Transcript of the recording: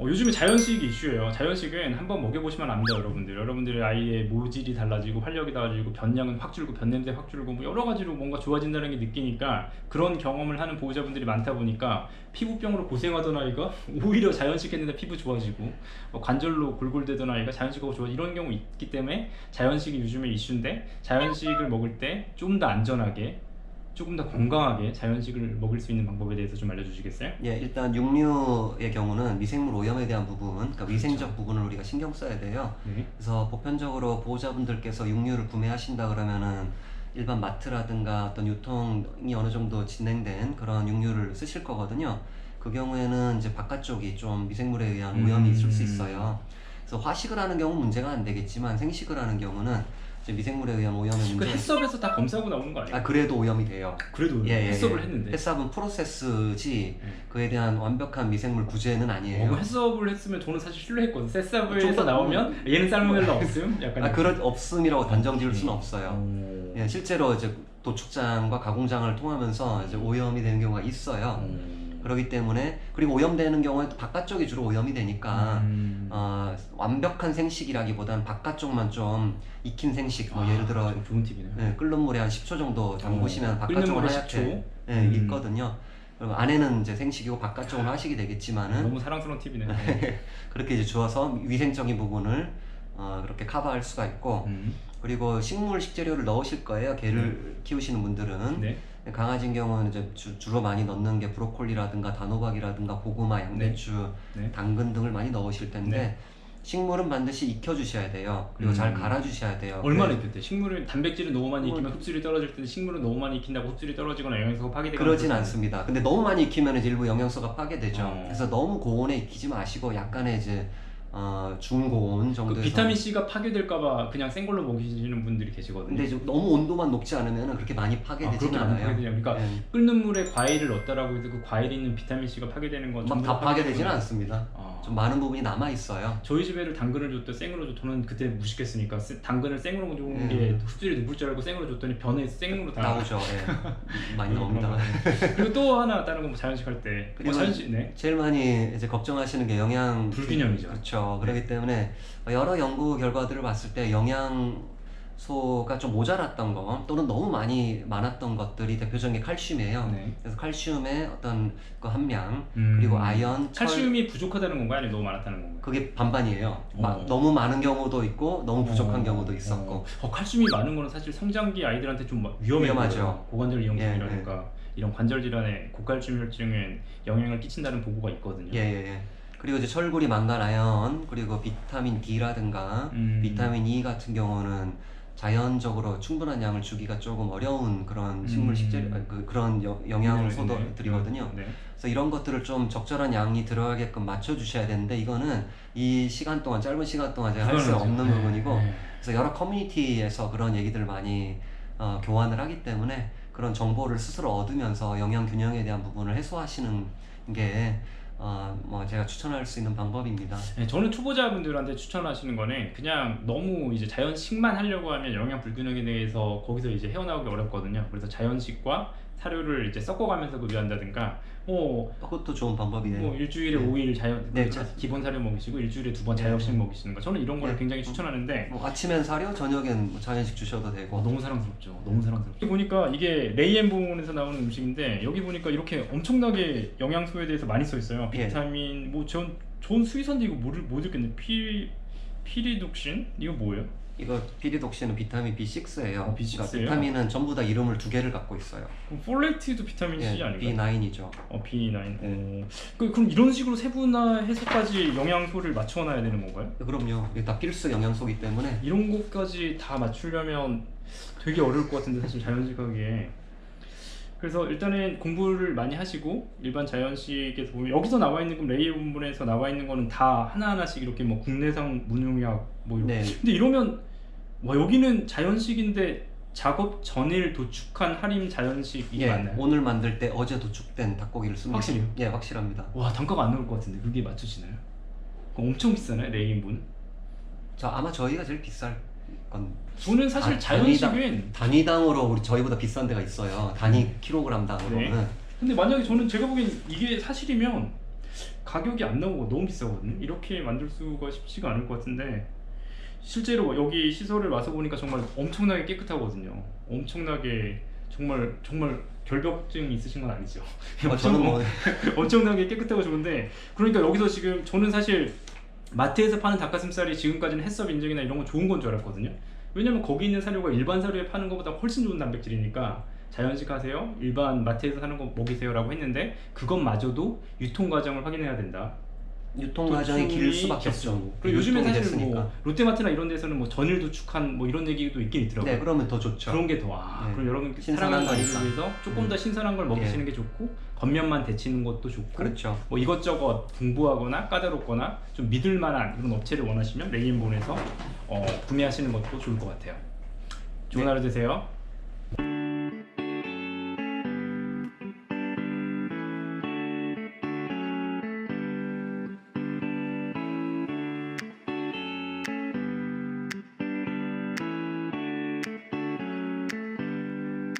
어, 요즘에 자연식 이슈예요. 자연식은 한번 먹여보시면 압니다, 여러분들. 여러분들의 아이의 모질이 달라지고 활력이 달라지고 변량은 확 줄고 변냄새 확 줄고 뭐 여러 가지로 뭔가 좋아진다는 게 느끼니까 그런 경험을 하는 보호자분들이 많다 보니까 피부병으로 고생하던 아이가 오히려 자연식 했는데 피부 좋아지고 어, 관절로 골골대던 아이가 자연식하고 좋아 이런 경우 있기 때문에 자연식이 요즘에 이슈인데 자연식을 먹을 때 좀 더 안전하게 조금 더 건강하게 자연식을 먹을 수 있는 방법에 대해서 좀 알려주시겠어요? 예, 일단 육류의 경우는 미생물 오염에 대한 부분, 그러니까 위생적 부분을 우리가 신경 써야 돼요. 네. 그래서 보편적으로 보호자분들께서 육류를 구매하신다 그러면은 일반 마트라든가 어떤 유통이 어느 정도 진행된 그런 육류를 쓰실 거거든요. 그 경우에는 이제 바깥쪽이 좀 미생물에 의한 오염이 있을 수 음. 있어요. 그래서 화식을 하는 경우 는 문제가 안 되겠지만 생식을 하는 경우는 이제 미생물에 의한 오염의 그 문제. 햇섭에서 다 검사하고 나오는 거 아니에요? 아 그래도 오염이 돼요. 그래도 예, 예, 햇섭을 예. 했는데. 햇삽은 프로세스지 네. 그에 대한 완벽한 미생물 구제는 어, 아니에요. 그 햇섭을 했으면 저는 사실 신뢰했거든. 햇섭에서 좀 더- 나오면 얘는 살모넬라 없음. 약간. 아 그럴 없음이라고 단정 지을 수는 음. 없어요. 어. 예, 실제로 이제 도축장과 가공장을 통하면서 이제 오염이 되는 경우가 있어요. 어. 그렇기 때문에 그리고 오염되는 경우에 또 바깥쪽이 주로 오염이 되니까 음. 어, 완벽한 생식이라기보다는 바깥쪽만 좀 익힌 생식, 뭐 아, 예를 들어 좀 좋은 팁이네. 예, 끓는 물에 한 10초 정도 담그시면 어, 바깥쪽은 물에 하얗게 10초? 예, 음. 익거든요. 그리고 안에는 이제 생식이고 바깥쪽은 화식이 되겠지만은 너무 사랑스러운 팁이네. 그렇게 이제 주어서 위생적인 부분을 어, 그렇게 커버할 수가 있고 음. 그리고 식물 식재료를 넣으실 거예요. 개를 키우시는 분들은 네. 강아지인 경우는 이제 주, 주로 많이 넣는 게 브로콜리라든가 단호박이라든가 고구마, 양배추, 네. 당근 등을 많이 넣으실 텐데 네. 식물은 반드시 익혀주셔야 돼요. 그리고 잘 음. 갈아주셔야 돼요. 얼마나 그래- 익혔대? 식물은 단백질을 너무 많이 뭐- 익히면 흡수율이 떨어질 텐데 식물은 너무 많이 익힌다고 흡수율이 떨어지거나 영양소가 파괴되거나 그러진. 않습니다. 근데 너무 많이 익히면 일부 영양소가 파괴되죠. 어. 그래서 너무 고온에 익히지 마시고 약간의 이제 어, 중고온 정도에서 그 비타민 C가 파괴될까봐 그냥 생 걸로 먹이시는 분들이 계시거든요. 근데 좀 너무 온도만 높지 않으면 그렇게 많이 아, 파괴되지는 그렇게 안 않아요. 그러니까 예. 끓는 물에 과일을 넣었다라고 해서 그 과일에 있는 비타민 C가 파괴되는 건막 전부 다 파괴되지는 않습니다. 아. 좀 많은 부분이 남아 있어요. 저희 집에를 당근을 줬대 생으로 줘. 저는 그때 무식했으니까 세- 당근을 생으로 주는 음. 게 흡수율이 높을 줄 알고 생으로 줬더니 변에 생으로 다 나오죠. 예. 많이 나옵니다. 그리고 또 하나 다른 거뭐 자연식 할 때. 그리고 뭐 자연식 네. 제일 많이 이제 걱정하시는 게 영양 불균형이죠. 그렇죠. 그렇기 때문에 여러 연구 결과들을 봤을 때 영양 소가 좀 모자랐던 거 또는 너무 많이 많았던 것들이 대표적인 게 칼슘이에요. 네. 그래서 칼슘의 어떤 그 함량 음. 그리고 아연, 철 칼슘이 부족하다는 건가요? 아니면 너무 많았다는 건가요? 그게 반반이에요. 마- 어. 너무 많은 경우도 있고 너무 부족한 어, 경우도 있었고 어, 어, 칼슘이 많은 거는 사실 성장기 아이들한테 좀막 위험해 위험하죠. 고관절 이용증이라든가 예, 이런 관절 질환에 고칼슘 혈증에 영향을 끼친다는 보고가 있거든요. 예, 예, 예. 그리고 이제 철구리, 망간, 아연, 그리고 비타민 D라든가 음. 비타민 E 같은 경우는 자연적으로 충분한 양을 주기가 조금 어려운 그런 식물 음. 식재료, 아, 그, 그런 여- 영양소들이거든요. 네. 그래서 이런 것들을 좀 적절한 양이 들어가게끔 맞춰 주셔야 되는데 이거는 이 시간 동안 짧은 시간 동안 제가 할 수 그거는 없는 네. 부분이고 네. 그래서 여러 커뮤니티에서 그런 얘기들을 많이 어, 교환을 하기 때문에 그런 정보를 스스로 얻으면서 영양 균형에 대한 부분을 해소하시는 게 어, 뭐 제가 추천할 수 있는 방법입니다. 네, 저는 초보자분들한테 추천하시는 거는 그냥 너무 이제 자연식만 하려고 하면 영양 불균형에 대해서 거기서 이제 헤어나오기 어렵거든요. 그래서 자연식과 사료를 이제 섞어가면서 급여한다든가, 뭐, 그것도 좋은 방법이네요. 뭐 일주일에 네. 5일 자연 네, 자- 자- 기본 사료 먹이시고 일주일에 두 번 네. 자연식 먹이시는 거. 저는 이런 거를 네. 굉장히 추천하는데 뭐 아침엔 사료, 저녁엔 뭐 자연식 주셔도 되고. 어, 너무 사랑스럽죠. 너무 사랑스럽죠. 여기 보니까 이게 레이앤 부분에서 나오는 음식인데 여기 보니까 이렇게 엄청나게 영양소에 대해서 많이 써 있어요. 예. 비타민 뭐 전 좋은 수의사인데 이거 모를 못 읽겠네. 피 피리독신 이거 뭐예요? 이거 피리독신은 비타민 B6예요. 어, B6 예요? 비타민은 전부 다 이름을 두 개를 갖고 있어요. 그럼 폴레트도 비타민 C 예, 아닌가? B9이죠. 어 B9. 어. 그, 그럼 이런 식으로 세분화해서까지 영양소를 맞춰놔야 되는 건가요? 그럼요. 이게 다 필수 영양소이기 때문에 이런 것까지 다 맞추려면 되게 어려울 것 같은데 사실 자연식하게 그래서 일단은 공부를 많이 하시고 일반 자연식에서 보면 여기서 나와 있는 그 레이어 본문에서 나와 있는 거는 다 하나하나씩 이렇게 뭐 국내산 무농약 뭐 이렇게 네. 근데 이러면 와 여기는 자연식인데 작업 전일 도축한 할인 자연식이 예, 맞나요? 오늘 만들 때 어제 도축된 닭고기를 씁니다. 확실히요? 예, 확실합니다. 와 단가가 안 나올 것 같은데 그게 맞추시나요? 그거 엄청 비싸나요 레이인분? 저 아마 저희가 제일 비쌀 건 저는 사실 아, 자연식은 단위당으로 우리 저희보다 비싼 데가 있어요. 단위 킬로그램 당으로는. 네. 근데 만약에 저는 제가 보기엔 이게 사실이면 가격이 안 나오고 너무 비싸거든요. 이렇게 만들 수가 쉽지가 않을 것 같은데 실제로 여기 시설을 와서 보니까 정말 엄청나게 깨끗하거든요. 엄청나게 정말 정말 결벽증 있으신 건 아니죠? 어, 저는 뭐 엄청나게 깨끗하고 좋은데 그러니까 여기서 지금 저는 사실 마트에서 파는 닭가슴살이 지금까지는 햇섭 인증이나 이런 건 좋은 건 줄 알았거든요. 왜냐면 거기 있는 사료가 일반 사료에 파는 것보다 훨씬 좋은 단백질이니까 자연식 하세요. 일반 마트에서 사는 거 먹이세요 라고 했는데 그것마저도 유통 과정을 확인해야 된다. 유통 과정이 길 수밖에. 없죠. 그리고 요즘에 사실 됐으니까. 뭐 롯데마트나 이런 데서는 뭐 전일 도축한 뭐 이런 얘기도 있긴 있더라고요. 네, 그러면 더 좋죠. 그런 게 더, 아, 네. 그럼 여러분 사랑하는 거니까. 위해서 조금 음. 더 신선한 걸 먹이시는 예. 게 좋고 겉면만 데치는 것도 좋고 그렇죠. 뭐 이것저것 풍부하거나 까다롭거나 좀 믿을 만한 이런 업체를 원하시면 레인본에서 어, 구매하시는 것도 좋을 것 같아요. 좋은 네. 하루 되세요.